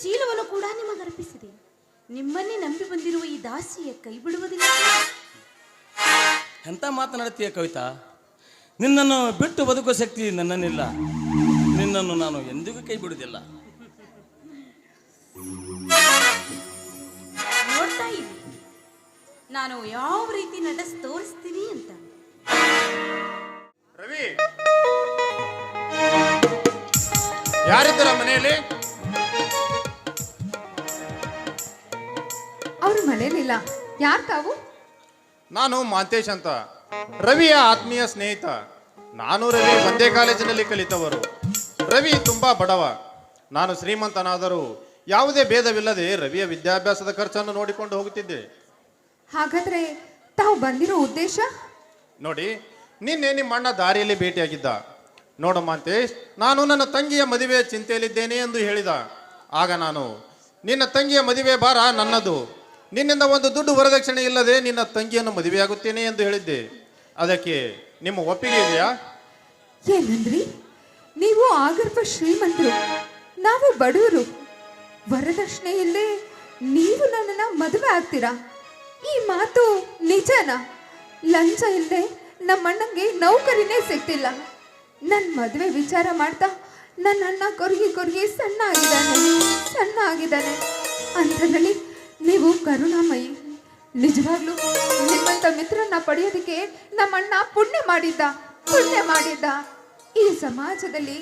ಶೀಲವನ್ನು ಕೂಡ ನಿಮಗರ್ಪಿಸಿದೆ ನಿಮ್ಮನ್ನೇ ನಂಬಿ ಬಂದಿರುವ ಈ ದಾಸಿಯ ಕೈ ಬಿಡುವುದಿಲ್ಲ ಎಂತ ಮಾತನಾಡ್ತೀಯ ಕವಿತಾ? ನಿನ್ನನ್ನು ಬಿಟ್ಟು ಬದುಕುವ ಶಕ್ತಿ ನನ್ನನ್ನಿಲ್ಲ ನಿನ್ನನ್ನು ನಾನು ಎಂದಿಗೂ ಕೈ ಬಿಡುವುದಿಲ್ಲ. ನೋಡ್ತಾ ನಾನು ಯಾವ ರೀತಿ ನಡೆಸ್ ತೋರಿಸ್ತೀನಿ ಅಂತ. ರವಿ. ಯಾರಿದ್ದರ ಮನೆಯಲ್ಲಿ? ಅವ್ರ ಮನೇಲಿಲ್ಲ ಯಾರು ತಾವು? ನಾನು ಮಾಂತೇಶ್ ಅಂತ. ರವಿಯ ಆತ್ಮೀಯ ಸ್ನೇಹಿತ. ನಾನು ರವಿ ಒಂದೇ ಕಾಲೇಜಿನಲ್ಲಿ ಕಲಿತವರು. ರವಿ ತುಂಬಾ ಬಡವ. ನಾನು ಶ್ರೀಮಂತನಾದರೂ ಯಾವುದೇ ಭೇದವಿಲ್ಲದೆ ರವಿಯ ವಿದ್ಯಾಭ್ಯಾಸದ ಖರ್ಚನ್ನು ನೋಡಿಕೊಂಡು ಹೋಗುತ್ತಿದ್ದೆ. ಹಾಗಾದ್ರೆ ತಾವು ಬಂದಿರೋ ಉದ್ದೇಶ? ನೋಡಿ ನಿನ್ನೆ ನಿಮ್ಮ ಅಣ್ಣ ದಾರಿಯಲ್ಲಿ ಭೇಟಿಯಾಗಿದ್ದ. ನೋಡು ಮಾಂತೇಶ್ ನಾನು ನನ್ನ ತಂಗಿಯ ಮದುವೆಯ ಚಿಂತೆಯಲ್ಲಿದ್ದೇನೆ ಎಂದು ಹೇಳಿದ. ಆಗ ನಾನು ನಿನ್ನ ತಂಗಿಯ ಮದುವೆ ಭಾರ ನನ್ನದು. ನಿನ್ನಿಂದ ಒಂದು ದುಡ್ಡು ವರದಕ್ಷಿಣೆ ಇಲ್ಲದೆ ನಿನ್ನ ತಂಗಿಯನ್ನು ಮದುವೆಯಾಗುತ್ತೇನೆ ಎಂದು ಹೇಳಿದ್ದೆ. ಅದಕ್ಕೆ ನಿಮ್ಮ ಒಪ್ಪಿಗೆ ಇದೆಯಾ? ಏನಂದ್ರಿ? ನೀವು ಆಗರ್ಭ ಶ್ರೀಮಂತರು, ನಾವು ಬಡವರು. ವರದಕ್ಷಿಣೆ ಇಲ್ಲೇ ನೀವು ನನ್ನನ್ನ ಮದುವೆ ಆಗ್ತೀರಾ? ಈ ಮಾತು ನಿಜನಾ? ಲಂಚ ಇಲ್ಲದೆ ನಮ್ಮಣ್ಣಂಗೆ ನೌಕರಿನೇ ಸಿಗ್ತಿಲ್ಲ. ನನ್ನ ಮದುವೆ ವಿಚಾರ ಮಾಡ್ತಾ ನನ್ನ ಅಣ್ಣ ಕೊರಗಿ ಕೊರಗಿ ಸಣ್ಣ ಆಗಿದ್ದಾನೆ ಸಣ್ಣ ಆಗಿದ್ದಾನೆ ಅಂಥದ್ರಲ್ಲಿ ನೀವು ಕರುಣಾಮಯಿ. ನಿಜವಾಗ್ಲೂ ನಿಮ್ಮಂತ ಮಿತ್ರನ್ನ ಪಡೆಯೋದಕ್ಕೆ ನಮ್ಮಣ್ಣ ಪುಣ್ಯ ಮಾಡಿದ್ದ ಪುಣ್ಯ ಮಾಡಿದ್ದ. ಈ ಸಮಾಜದಲ್ಲಿ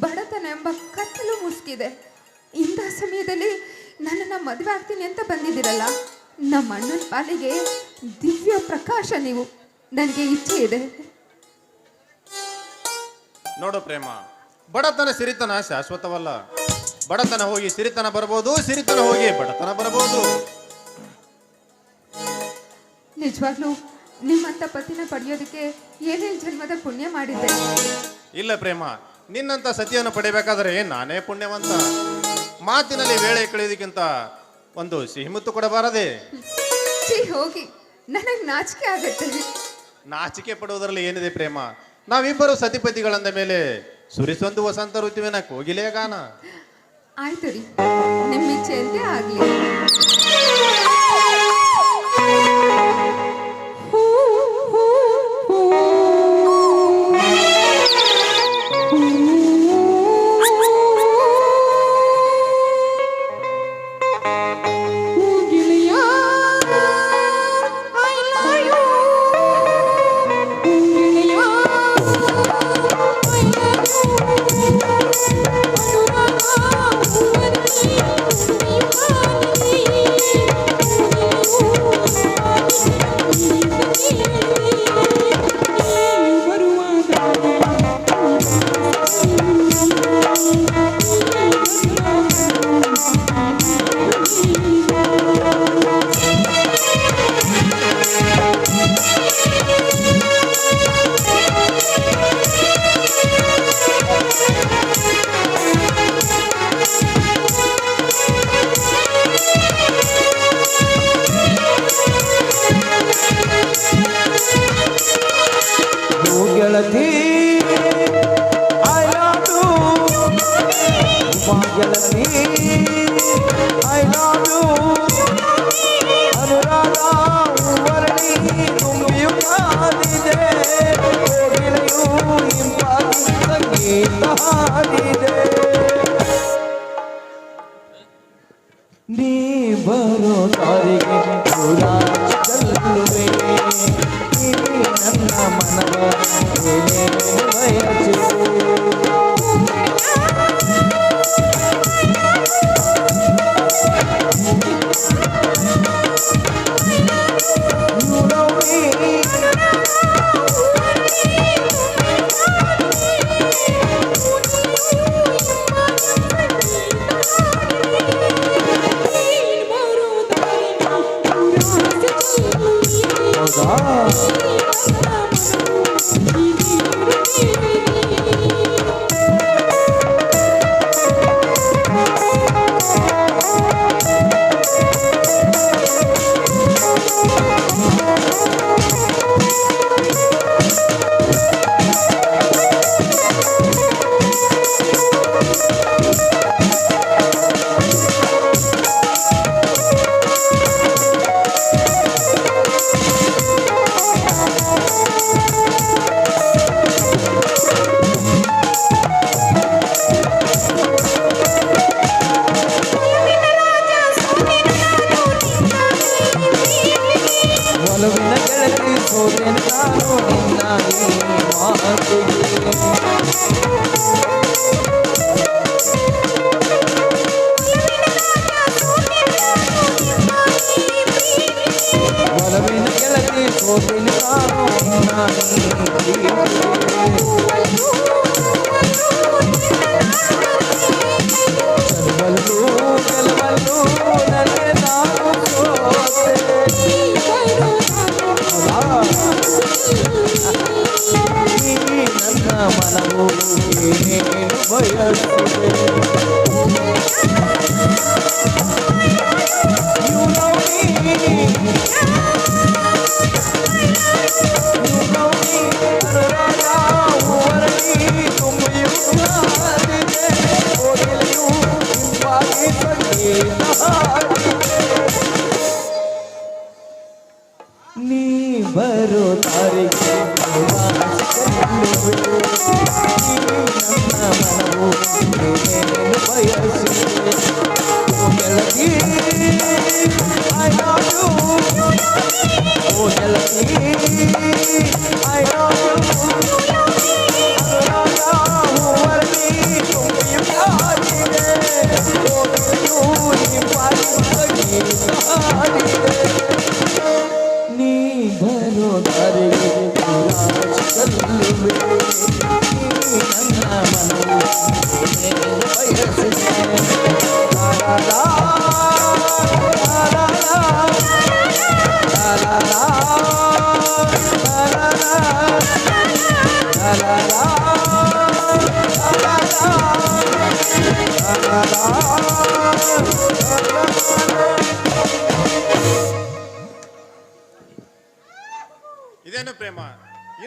ಬಡತನ ಎಂಬ ಕತ್ತಲು ಮುಸುಕಿದೆ. ಇಂಥ ಸಮಯದಲ್ಲಿ ನನ್ನನ್ನು ಮದುವೆ ಆಗ್ತೀನಿ ಅಂತ ಬಂದಿದ್ದೀರಲ್ಲ? ನಮ್ಮ ಅಣ್ಣನ ಪಾಲಿಗೆ ದಿವ್ಯ ಪ್ರಕಾಶ ನೀವು. ನನಗೆ ಇಚ್ಛೆ ಇದೆ. ನೋಡು ಪ್ರೇಮ, ಬಡತನ ಸಿರಿತನ ಶಾಶ್ವತವಲ್ಲ. ಬಡತನ ಹೋಗಿ ಸಿರಿತನ ಬರಬಹುದು ಸಿರಿತನ ಹೋಗಿ ಬಡತನ ಬರಬಹುದು ನಿಜವಾಗ್ಲೂ ನಿಮ್ಮಂತ ಪತಿನ ಪಡೆಯೋದಕ್ಕೆ ಏನೇನು ಜನ್ಮದ ಪುಣ್ಯ ಮಾಡಿದ್ದೆ. ಇಲ್ಲ ಪ್ರೇಮ ನಿನ್ನಂತ ಸತಿಯನ್ನು ಪಡೆಯಬೇಕಾದ್ರೆ ನಾನೇ ಪುಣ್ಯವಂತ. ಮಾತಿನಲ್ಲಿ ವೇಳೆ ಕಳೆಯೋದಕ್ಕಿಂತ ಒಂದು ಸಿಹಿಮುತ್ತು ಕೊಡಬಾರದೆ. ಛೀ ಹೋಗಿ. ನನಗೆ ನಾಚಿಕೆ ಆಗತ್ತೆ. ನಾಚಿಕೆ ಪಡುವುದರಲ್ಲಿ ಏನಿದೆ ಪ್ರೇಮ? ನಾವಿಬ್ಬರು ಸತಿಪತಿಗಳಂದ ಮೇಲೆ ಸುರಿಸೊಂದು ವಸಂತ ಋತುವಿನ ಕೋಗಿಲೆಯ ಗಾನ. ಆಯ್ತು ರೀ ನಿಮ್ಮ ಇಚ್ಛೆಯಂತೆ ಆಗಲಿ.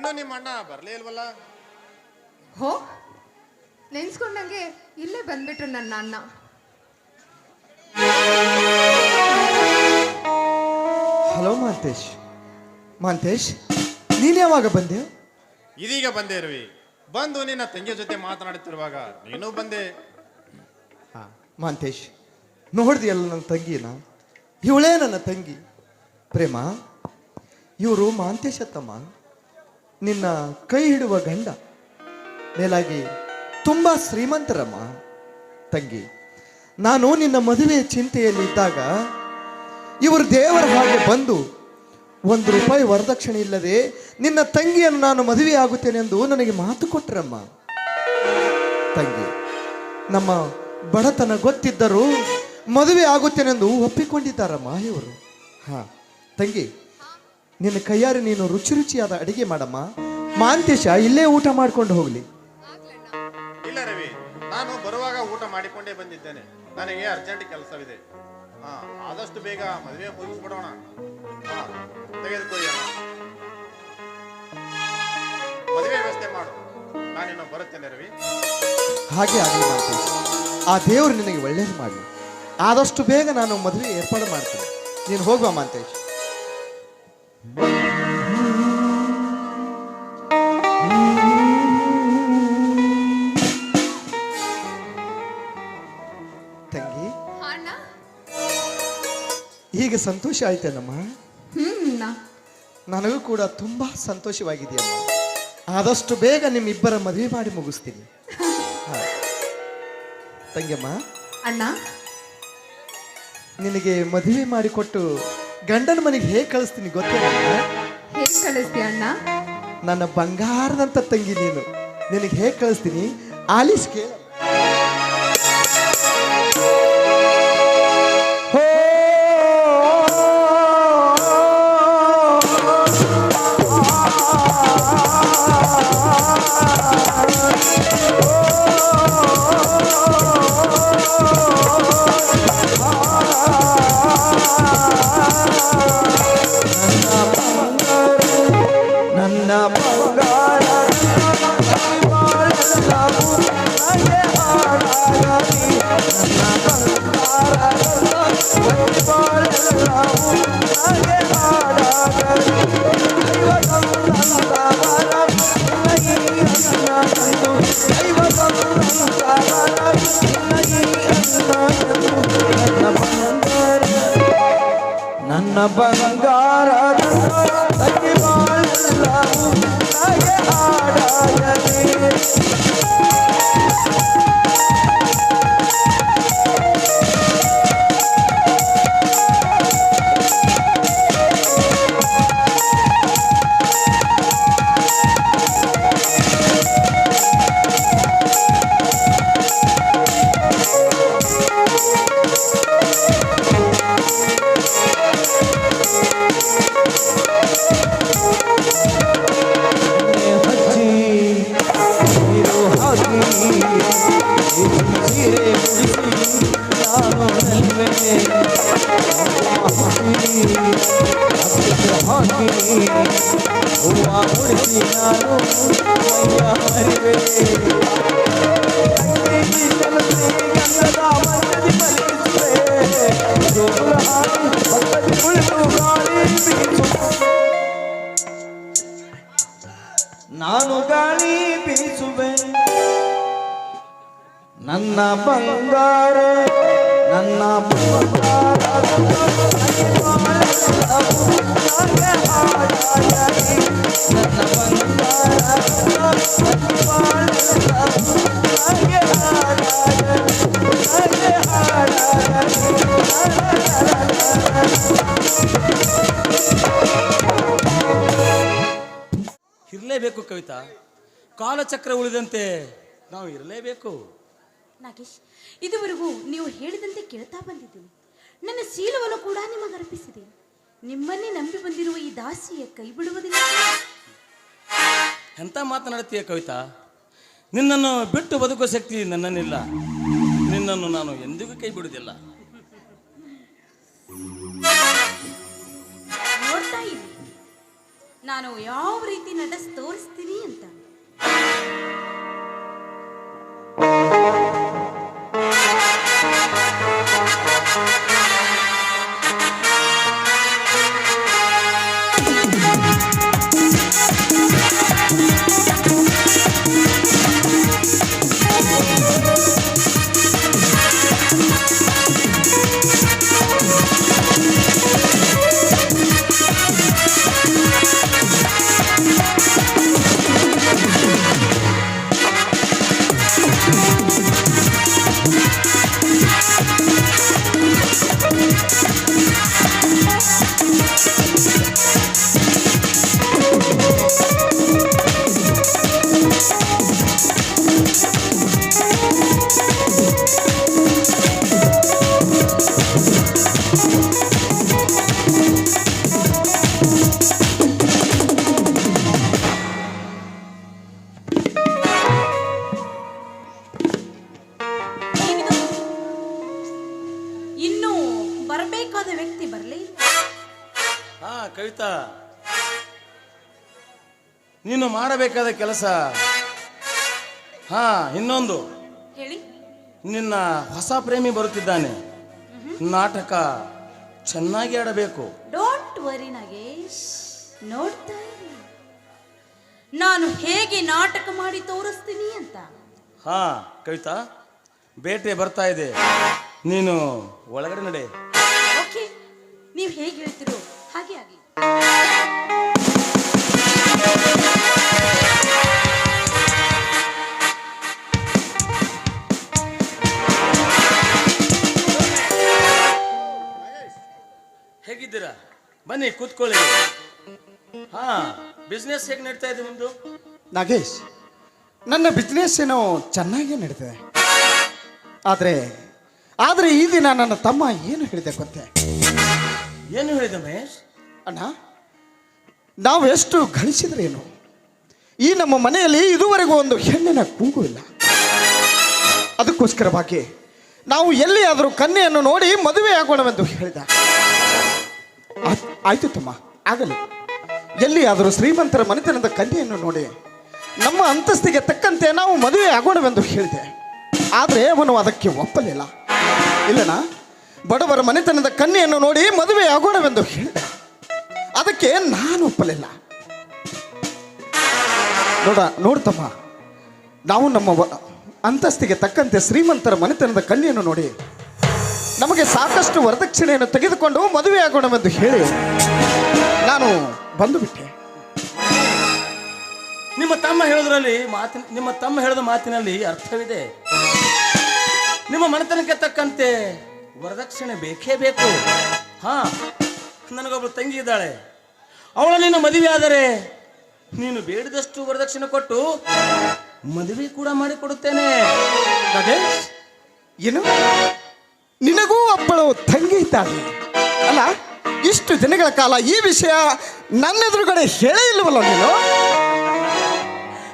ಇನ್ನು ನಿಮ್ಮ ಅಣ್ಣ ಬರ್ಲೇ ಇಲ್ವಲ್ಲ? ಹೋ ನೆನ್ಸ್ಕೊಂಡಂಗೆ ಇಲ್ಲೇ ಬಂದ್ಬಿಟ್ರು ನನ್ನ ಅಣ್ಣ. ಹಲೋ ಮಾಂತೇಶ್. ಮಾಂತೇಶ್ ನೀನ್ ಯಾವಾಗ ಬಂದೆ? ಇದೀಗ ಬಂದೆ ಇರುವಿ. ಬಂದು ನಿನ್ನ ತಂಗಿ ಜೊತೆ ಮಾತನಾಡುತ್ತಿರುವಾಗ ನೀನು ಬಂದೆ. ಹಾ ಮಾಂತೇಶ್ ನೋಡಿದೆಯಲ್ಲ ನನ್ನ ತಂಗಿನ? ಇವಳೇ ನನ್ನ ತಂಗಿ. ಪ್ರೇಮ ಇವರು ಮಾಂತೇಶ ತಮ್ಮ ನಿನ್ನ ಕೈ ಹಿಡುವ ಗಂಡ. ಮೇಲಾಗಿ, ತುಂಬ ಶ್ರೀಮಂತರಮ್ಮ, ತಂಗಿ, ನಾನು ನಿನ್ನ ಮದುವೆಯ ಚಿಂತೆಯಲ್ಲಿ ಇದ್ದಾಗ ಇವರು ದೇವರ ಹಾಗೆ ಬಂದು ಒಂದು ರೂಪಾಯಿ ವರದಕ್ಷಿಣೆ ಇಲ್ಲದೆ ನಿನ್ನ ತಂಗಿಯನ್ನು ನಾನು ಮದುವೆ ಆಗುತ್ತೇನೆ ಎಂದು ನನಗೆ ಮಾತು ಕೊಟ್ಟರಮ್ಮ ತಂಗಿ, ನಮ್ಮ ಬಡತನ ಗೊತ್ತಿದ್ದರೂ ಮದುವೆ ಆಗುತ್ತೇನೆಂದು ಒಪ್ಪಿಕೊಂಡಿದ್ದಾರಮ್ಮ ಇವರು. ಹಾ, ತಂಗಿ ನಿನ್ನ ಕೈಯಾರೆ ನೀನು ರುಚಿ ರುಚಿಯಾದ ಅಡಿಗೆ ಮಾಡಮ್ಮ. ಮಾಂತೇಶ ಇಲ್ಲೇ ಊಟ ಮಾಡ್ಕೊಂಡು ಹೋಗ್ಲಿ. ಇಲ್ಲ ರವಿ ನಾನು ಬರುವಾಗ ಊಟ ಮಾಡಿಕೊಂಡೇ ಬಂದಿದ್ದೇನೆ. ನನಗೆ ಅರ್ಜೆಂಟ್ ಕೆಲಸವಿದೆ. ಹಾ ಆದಷ್ಟು ಬೇಗ ಮದುವೆ ಮುಗಿಸ್ಬಿಡೋಣ. ತೆಗೆದುಕೊಳ್ಳಿ ಮದುವೆ ವ್ಯವಸ್ಥೆ ಮಾಡು. ನಾನಿನ್ನು ಬರುತ್ತೇನೆ ರವಿ. ಹಾಗೆ ಆಗಲಿ ಮಾಂತೇಶ್. ಆ ದೇವರು ನಿನಗೆ ಒಳ್ಳೇದು ಮಾಡಲಿ. ಆದಷ್ಟು ಬೇಗ ನಾನು ಮದುವೆ ಏರ್ಪಾಡು ಮಾಡ್ತೀನಿ. ನೀನು ಹೋಗುವ ಮಾಂತೇಶ್. ತಂಗಿ. ಅಣ್ಣ ಈಗ ಸಂತೋಷ ಆಯ್ತೇನಮ್ಮ? ನನಗೂ ಕೂಡ ತುಂಬಾ ಸಂತೋಷವಾಗಿದೆಯಮ್ಮ. ಆದಷ್ಟು ಬೇಗ ನಿಮ್ಮಿಬ್ಬರ ಮದುವೆ ಮಾಡಿ ಮುಗಿಸ್ತೀನಿ. ತಂಗಿಯಮ್ಮ. ಅಣ್ಣ? ನಿನಗೆ ಮದುವೆ ಮಾಡಿಕೊಟ್ಟು ಗಂಡನ ಮನೆಗೆ ಹೇಗೆ ಕಳಿಸ್ತೀನಿ ಗೊತ್ತೇನ ಹೇಗ್ ಕಳಿಸ್ತೀಯ ಅಣ್ಣ? ನನ್ನ ಬಂಗಾರದಂತ ತಂಗಿ ನೀನು. ನಿನಗೆ ಹೇಗೆ ಕಳಿಸ್ತೀನಿ? ಆಲಿಸ್ ಕೇಳ ಬಂಗಾರ ತಂಗಿ ಬಾಳೆಲ್ಲವೂ ನನಗೆ ಹಾಡಾಗಲಿ. ನನ್ನ ಬಂಗಾರ ನನ್ನ ಇರಲೇಬೇಕು ಕವಿತಾ. ಕಾಲಚಕ್ರ ಉಳಿದಂತೆ ನಾವು ಇರಲೇಬೇಕು. ನಾಗೇಶ್ ಇದುವರೆಗೂ ನೀವು ಹೇಳಿದಂತೆ ಕೇಳ್ತಾ ಬಂದಿದ್ದೀನಿ ನನ್ನ ಶೀಲವನ್ನು ಕೂಡ ನಿಮಗೆ ಅರ್ಪಿಸಿದೆ. ನಿಮ್ಮನ್ನೇ ನಂಬಿ ಬಂದಿರುವ ಈ ದಾಸಿಯ ಕೈ ಬಿಡುವುದಿಲ್ಲ ಎಂಥ ಮಾತನಾಡ್ತೀಯ ಕವಿತಾ? ನಿನ್ನನ್ನು ಬಿಟ್ಟು ಬದುಕೋ ಶಕ್ತಿ ನನ್ನನ್ನಿಲ್ಲ ನಿನ್ನನ್ನು ನಾನು ಎಂದಿಗೂ ಕೈ ಬಿಡುವುದಿಲ್ಲ. ನೋಡ್ತಾ ಇದ್ದೀನಿ ನಾನು ಯಾವ ರೀತಿ ನಟಸ್ ತೋರಿಸ್ತೀನಿ ಅಂತ. ಏನಿದು? ಕೆಲಸ. ಹಾ ಇನ್ನೊಂದು. ಹೇಳಿ. ನಿನ್ನ ಹೊಸ ಪ್ರೇಮಿ ಬರುತ್ತಿದ್ದಾನೆ. ನಾಟಕ ಚೆನ್ನಾಗಿ ಆಡಬೇಕು. Don't worry Nagesh. ನೋಡ್ತಾ ನಾನು ಹೇಗೆ ನಾಟಕ ಮಾಡಿ ತೋರಿಸ್ತೀನಿ ಅಂತ? ಹಾ ಕವಿತಾ ಬೇಟೆ ಬರ್ತಾ ಇದೆ. ನೀನು ಒಳಗಡೆ ನಡೆ. ಓಕೆ ನೀವು ಹೇಗೆ ಹೇಳ್ತಿರೋ ಹಾಗೆ ಆಗಲಿ ಹೇಗಿದ್ದೀರಾ? ಬನ್ನಿ ಕೂತ್ಕೊಳ್ಳಿ. ಹಾ ಬಿಸ್ನೆಸ್ ಹೇಗೆ ನಡೀತಾ ಇದೆ ನಿಮ್ದು? ನಾಗೇಶ್ ನನ್ನ ಬಿಸ್ನೆಸ್ ಏನೋ ಚೆನ್ನಾಗೇ ನಡೀತದೆ. ಆದರೆ ಆದರೆ ಈ ದಿನ ನನ್ನ ತಮ್ಮ ಏನು ಹೇಳಿದೆ ಗೊತ್ತೆ? ಏನು ಹೇಳಿದೆ ಮಹೇಶ್? ಅಣ್ಣ ನಾವು ಎಷ್ಟು ಗಳಿಸಿದ್ರೇನು ಈ ನಮ್ಮ ಮನೆಯಲ್ಲಿ ಇದುವರೆಗೂ ಒಂದು ಹೆಣ್ಣಿನ ಕೂಗು ಇಲ್ಲ. ಅದಕ್ಕೋಸ್ಕರವಾಗಿ ನಾವು ಎಲ್ಲಿಯಾದರೂ ಕನ್ಯೆಯನ್ನು ನೋಡಿ ಮದುವೆ ಆಗೋಣವೆಂದು ಹೇಳಿದ. ಆಯ್ತು ತಮ್ಮ, ಆಗಲಿ. ಎಲ್ಲಿಯಾದರೂ ಶ್ರೀಮಂತರ ಮನೆತನದ ಕನ್ಯೆಯನ್ನು ನೋಡಿ. ನಮ್ಮ ಅಂತಸ್ತಿಗೆ ತಕ್ಕಂತೆ ನಾವು ಮದುವೆ ಆಗೋಣವೆಂದು ಹೇಳಿದೆ. ಆದರೆ ಅವನು ಅದಕ್ಕೆ ಒಪ್ಪಲಿಲ್ಲ. ಇಲ್ಲನ ಬಡವರ ಮನೆತನದ ಕನ್ಯೆಯನ್ನು ನೋಡಿ ಮದುವೆ ಆಗೋಣವೆಂದು ಹೇಳಿದೆ. ಅದಕ್ಕೆ ನಾನು ಒಪ್ಪಲಿಲ್ಲ. ನೋಡ ನೋಡ್ತಮ್ಮ ನಾವು ನಮ್ಮ ಅಂತಸ್ತಿಗೆ ತಕ್ಕಂತೆ ಶ್ರೀಮಂತರ ಮನೆತನದ ಕನ್ಯೆಯನ್ನು ನೋಡಿ ನಮಗೆ ಸಾಕಷ್ಟು ವರದಕ್ಷಿಣೆಯನ್ನು ತೆಗೆದುಕೊಂಡು ಮದುವೆ ಆಗೋಣವೆಂದು ಹೇಳಿ ನಾನು ಬಂದು ಬಿಟ್ಟೆ. ನಿಮ್ಮ ತಮ್ಮ ಹೇಳೋದ್ರಲ್ಲಿ ಮಾತಿನ ನಿಮ್ಮ ತಮ್ಮ ಹೇಳಿದ ಮಾತಿನಲ್ಲಿ ಅರ್ಥವಿದೆ. ನಿಮ್ಮ ಮನೆತನಕ್ಕೆ ತಕ್ಕಂತೆ ವರದಕ್ಷಿಣೆ ಬೇಕೇ ಬೇಕು. ಹಾ ನನಗೊಬ್ಬಳು ತಂಗಿ ಇದ್ದಾಳೆ ಅವಳು ನೀನು ಮದುವೆ ಆದರೆ ನೀನು ಬೇಡಿದಷ್ಟು ವರದಕ್ಷಿಣೆ ಕೊಟ್ಟು ಮದುವೆ ಕೂಡ ಮಾಡಿಕೊಡುತ್ತೇನೆ. ಏನು? ನಿನಗೂ ಒಬ್ಬಳು ತಂಗಿ ಇದ್ದಾಳೆ. ಅಲ್ಲ ಇಷ್ಟು ದಿನಗಳ ಕಾಲ ಈ ವಿಷಯ ನನ್ನ ಎದುರುಗಡೆ ಹೇಳೇ ಇಲ್ಲವಲ್ಲ ನೀನು?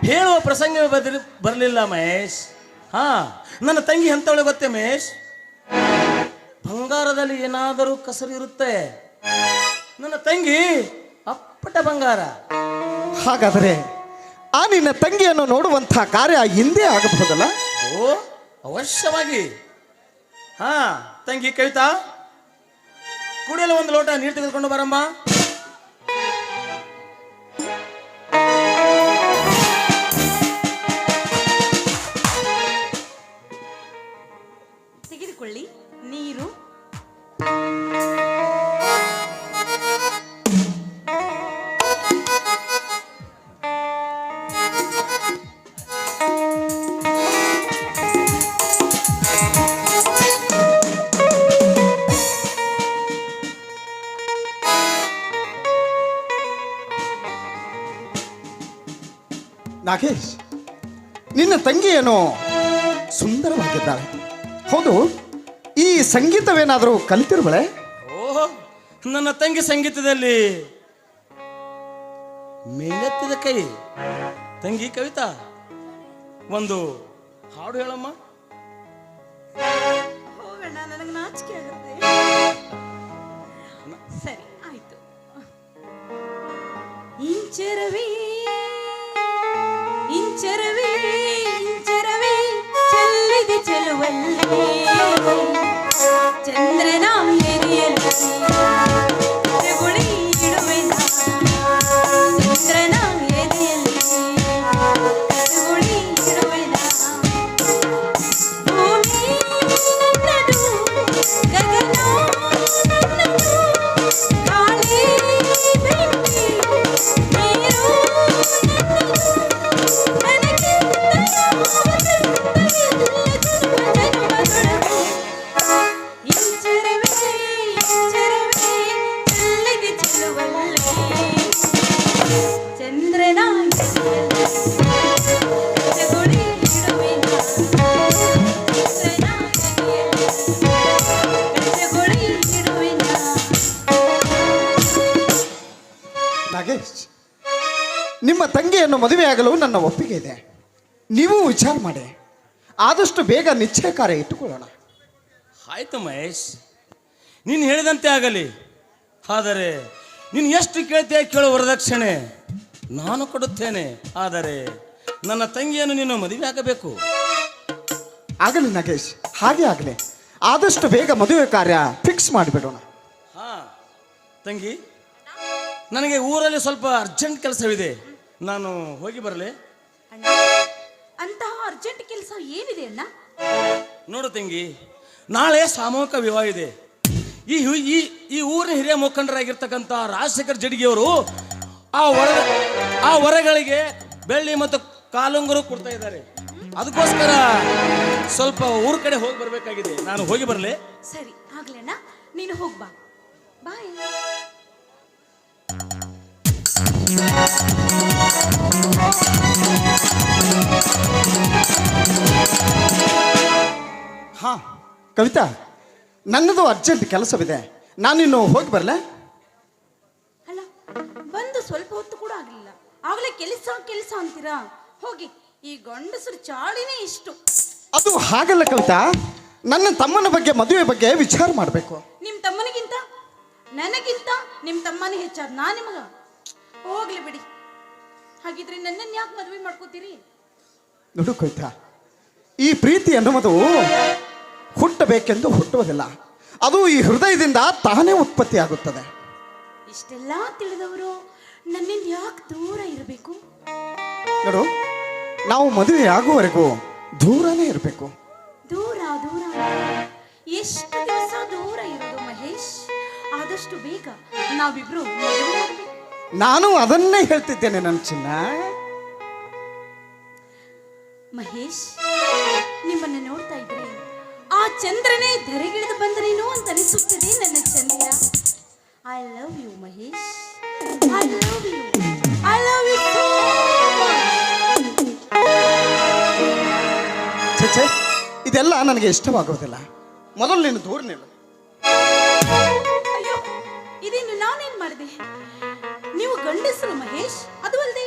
ಹೇಳುವ ಪ್ರಸಂಗ ಬದಲಿ ಬರಲಿಲ್ಲ ಮಹೇಶ್. ಹಾ ನನ್ನ ತಂಗಿ ಅಂತವಳೆ ಗೊತ್ತೇ ಮಹೇಶ್? ಬಂಗಾರದಲ್ಲಿ ಏನಾದರೂ ಕಸರು ಇರುತ್ತೆ ನನ್ನ ತಂಗಿ ಅಪ್ಪಟ ಬಂಗಾರ. ಹಾಗಾದರೆ ಆ ನಿನ್ನ ತಂಗಿಯನ್ನು ನೋಡುವಂತಹ ಕಾರ್ಯ ಹಿಂದೆ ಆಗಬಹುದಲ್ಲ? ಓ ಅವಶ್ಯವಾಗಿ. ಹಾ ತಂಗಿ ಕವಿತಾ ಕುಡಿಯಲು ಒಂದು ಲೋಟ ನೀರು ತೆಗೆದುಕೊಂಡು ಬರಮ್ಮ ತಂಗಿಯೇನೋ ಸುಂದರವಾಗಿದ್ದಾಳೆ. ಹೌದು ಈ ಸಂಗೀತವೇನಾದರೂ ಕಲಿತಿರುವಳೆ? ಓಹೋ ನನ್ನ ತಂಗಿ ಸಂಗೀತದಲ್ಲಿ ಮೇಲೆತ್ತಿದ ಕೈ. ತಂಗಿ ಕವಿತಾ ಒಂದು ಹಾಡು ಹೇಳಮ್ಮ. ಸರಿ ಆಯ್ತು. ಇಂಚರವೇ ತಂಗಿಯನ್ನು ಮದುವೆಯಾಗಲು ನನ್ನ ಒಪ್ಪಿಗೆ ಇದೆ. ನೀವು ವಿಚಾರ ಮಾಡಿ. ಆದಷ್ಟು ಬೇಗ ನಿಶ್ಚಯ ಕಾರ್ಯ ಇಟ್ಟುಕೊಳ್ಳೋಣ. ಆಯ್ತು ಮಹೇಶ್ ನೀನು ಹೇಳಿದಂತೆ ಆಗಲಿ. ಆದರೆ ನೀನು ಎಷ್ಟು ಕೇಳ್ತೀಯ ಕೇಳೋ ವರದಕ್ಷಿಣೆ. ನಾನು ಕೊಡುತ್ತೇನೆ. ಆದರೆ ನನ್ನ ತಂಗಿಯನ್ನು ನೀನು ಮದುವೆ ಆಗಬೇಕು. ಆಗಲಿ ನಾಗೇಶ್ ಹಾಗೆ ಆಗಲಿ. ಆದಷ್ಟು ಬೇಗ ಮದುವೆ ಕಾರ್ಯ ಫಿಕ್ಸ್ ಮಾಡಿಬಿಡೋಣ. ಹಾ ತಂಗಿ. ನನಗೆ ಊರಲ್ಲಿ ಸ್ವಲ್ಪ ಅರ್ಜೆಂಟ್ ಕೆಲಸವಿದೆ. ನಾನು ಹೋಗಿ ಬರಲಿ. ಅಣ್ಣ ಅಂತಹ ಅರ್ಜೆಂಟ್ ಕೆಲಸ ಏನಿದೆ ಅಣ್ಣ? ನೋಡು ತಂಗಿ ನಾಳೆ ಸಾಮೂಹಿಕ ವಿವಾಹ ಇದೆ. ಈ ಹು- ಈ ಈ ಊರಿನ ಹಿರಿಯ ಮುಖಂಡರಾಗಿರ್ತಕ್ಕಂಥ ರಾಜಶೇಖರ್ ಜಡಿಗೆಯವರು ಆ ವರ ಆ ವರಗಳಿಗೆ ಬೆಳ್ಳಿ ಮತ್ತು ಕಾಲುಂಗರು ಕೊಡ್ತಾ ಇದ್ದಾರೆ. ಅದಕ್ಕೋಸ್ಕರ ಸ್ವಲ್ಪ ಊರ ಕಡೆ ಹೋಗಿ ಬರಬೇಕಾಗಿದೆ. ನಾನು ಹೋಗಿ ಬರಲೇ. ಸರಿ ಆಗ್ಲಣ್ಣ ನೀನು ಹೋಗ್ಬಾ ಬಾಯ್. ಹಾ ಕವಿತಾ ನನ್ನದು ಅರ್ಜೆಂಟ್ ಕೆಲಸವಿದೆ. ನಾನಿನ್ನು ಹೋಗಿ ಬರಲೇ? ಅಲ್ಲ ಬಂದು ಸ್ವಲ್ಪ ಹೊತ್ತು ಕೂಡ ಆಗಲಿಲ್ಲ. ಆಗಲೇ ಕೆಲಸ ಕೆಲಸ ಅಂತೀರಾ? ಹೋಗಿ ಈ ಗಂಡಸರು ಚಾಳಿನೇ ಇಷ್ಟು. ಅದು ಹಾಗಲ್ಲ ಕವಿತಾ. ನನ್ನ ತಮ್ಮನ ಬಗ್ಗೆ ಮದುವೆ ಬಗ್ಗೆ ವಿಚಾರ ಮಾಡಬೇಕು. ನಿಮ್ಮ ತಮ್ಮನಿಗಿಂತ? ನನಗಿಂತ? ನಿಮ್ಮ ತಮ್ಮನೇ ಹೆಚ್ಚಾದ ನಾ ನಿಮಗ? ಹೋಗ್ಲಿ ಬಿಡಿ. ಹಾಗಿದ್ರೆ ನನ್ನನ್ನು ಯಾಕೆ ಮದುವೆ ಮಾಡ್ಕೋತೀರಿ? ನೋಡು ಕವಿತಾ ಈ ಪ್ರೀತಿ ಅನ್ನುವುದು ಹುಟ್ಟಬೇಕೆಂದು ಹುಟ್ಟುವುದಿಲ್ಲ. ಅದು ಈ ಹೃದಯದಿಂದ ತಾನೇ ಉತ್ಪತ್ತಿ ಆಗುತ್ತದೆ. ಇಷ್ಟೆಲ್ಲ ತಿಳಿದವರು ನನ್ನಿಂದ ಯಾಕೆ ದೂರ ಇರಬೇಕು? ನೋಡು ನಾವು ಮದುವೆ ಆಗುವವರೆಗೂ ದೂರನೇ ಇರಬೇಕು. ದೂರ ದೂರ. ಎಷ್ಟು ದಿವಸ ದೂರ ಇರೋದು ಮಹೇಶ್? ಆದಷ್ಟು ಬೇಗ ನಾವಿಬ್ರು ಮದುವೆ. ನಾನು ಅದನ್ನೇ ಹೇಳ್ತಿದ್ದೇನೆ ನನ್ನ ಚಿನ್ನ. ಮಹೇಶ್ ನಿಮ್ಮನ್ನ ನೋಡ್ತಾ ಇದ್ರೆ ಆ ಚಂದ್ರನೇ ಧರೆಗಿಳಿದು ಬಂದನೇನೋ ಅಂತ ಅನಿಸುತ್ತದೆ ನನ್ನ Chandra I love you Mahesh. I love you I love you ಇದೆಲ್ಲ ನನಗೆ ಇಷ್ಟವಾಗೋದಿಲ್ಲ. ಮೊದಲು ನೀನು ದೂರ ನಿಲ್ಲು ಅಯ್ಯೋ ಇದೇನು ನಾನೇನ್ ಮಾಡಿದೆ? ನೀವು ಗಂಡಸರು ಮಹೇಶ್ ಅದು ಅಲ್ಲದೆ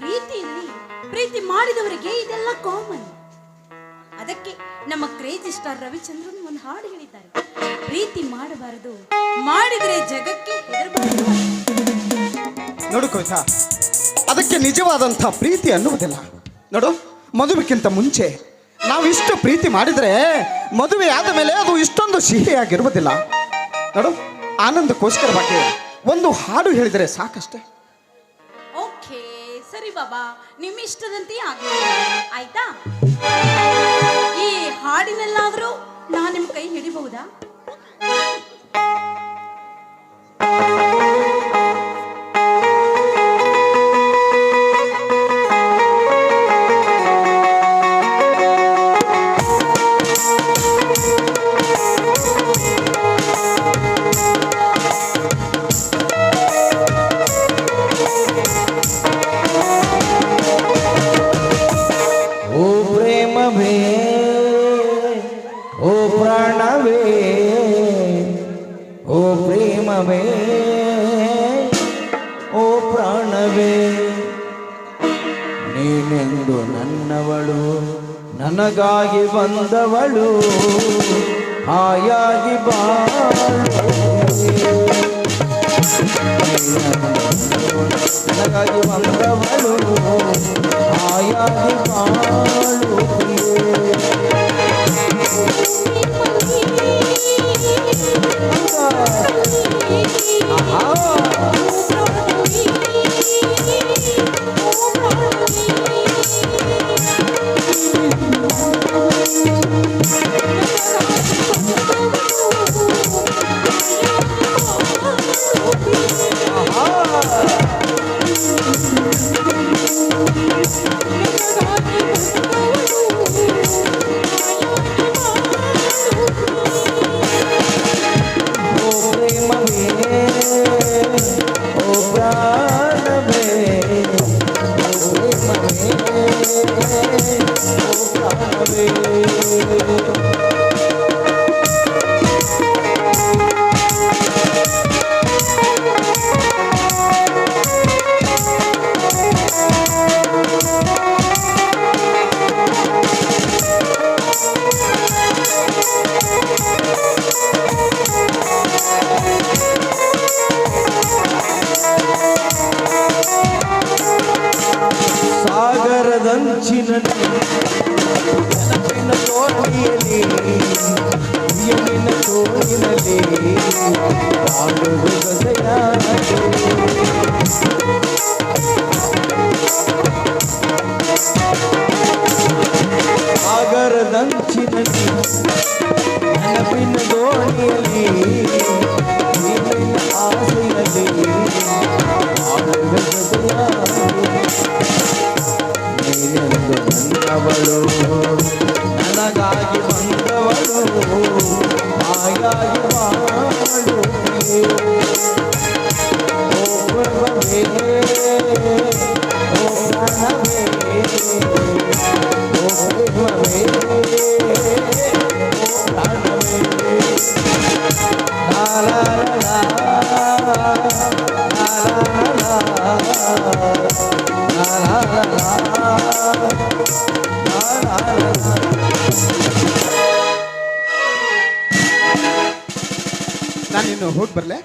ಪ್ರೀತಿಯಲ್ಲಿ ಪ್ರೀತಿ ಮಾಡಿದವರಿಗೆ ಇದೆಲ್ಲ ಕಾಮನ್ ಅದಕ್ಕೆ ನಮ್ಮ ಕ್ರೇಜಿ ಸ್ಟಾರ್ ರವಿಚಂದ್ರನ್ ಒಂದು ಹಾಡು ಹೇಳಿದ್ದಾರೆ. ಪ್ರೀತಿ ಮಾಡಬಾರದು, ಮಾಡಿದರೆ ಜಗಕ್ಕೆ ನೋಡು ಕವಿತಾ, ಅದಕ್ಕೆ ನಿಜವಾದಂಥ ಪ್ರೀತಿ ಅನ್ನುವುದಿಲ್ಲ. ನೋಡು, ಮದುವೆಕ್ಕಿಂತ ಮುಂಚೆ ನಾವು ಇಷ್ಟು ಪ್ರೀತಿ ಮಾಡಿದರೆ ಮದುವೆ ಆದ ಮೇಲೆ ಅದು ಇಷ್ಟೊಂದು ಸಿಹಿಯಾಗಿರುವುದಿಲ್ಲ. ನೋಡು ಆನಂದಕ್ಕೋಸ್ಕರವಾಗಿ ಒಂದು ಹಾಡು ಹೇಳಿದರೆ ಸಾಕಷ್ಟೇ. ಓಕೆ, ಸರಿ ಬಾಬಾ ನಿಮ್ಮ ಇಷ್ಟದಂತೆ ಆಗಲಿ ಆಯ್ತಾ? ಈ ಹಾಡಿನಲ್ಲಾದರೂ ನಾನು ನಿಮ್ಮ ಕೈ ಹಿಡಿಬಹುದಾ? ಬಂದವಳು ನನಗಾಗಿ ಬಂದವಳು ಹಾಗಾಗಿ ಹುಟ್ಟು ಬರಲೇ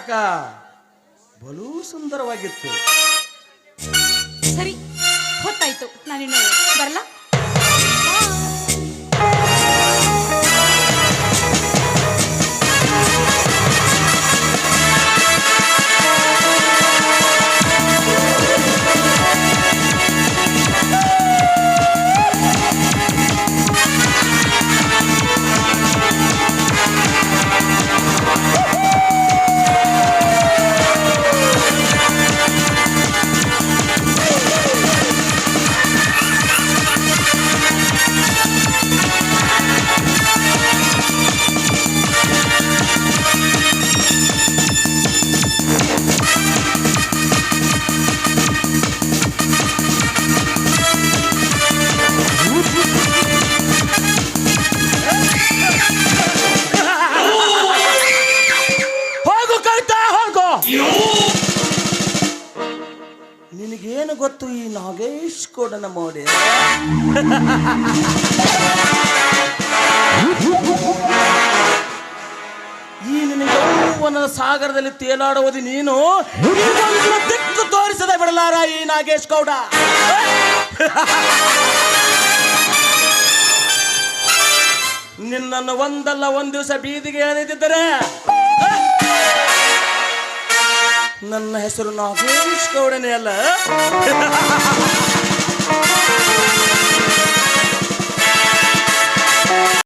ನಾಟಕ ಬಲು ಸುಂದರವಾಗಿತ್ತು. ಸರಿ ಹೊತ್ತಾಯ್ತು ನಾನಿನ್ನು ಬರಲ್ಲ ಗೊತ್ತು ಈ ನಾಗೇಶ್ ಕೊಡನ ಮೌರ್ಯ ಈ ನಿನಗೆ ಸಾಗರದಲ್ಲಿ ತೇಲಾಡುವುದು ನೀನು? ದಿಕ್ಕು ತೋರಿಸದೆ ಬಿಡಲಾರ ಈ ನಾಗೇಶ್ ಗೌಡ. ನಿನ್ನನ್ನು ಒಂದಲ್ಲ ಒಂದ್ ದಿವಸ ಬೀದಿಗೆ ಎಳೆದಿದ್ದರೆ ನನ್ನ ಹೆಸರು ನಾಗೇಶ್ ಗೌಡನೇ ಅಲ್ಲ?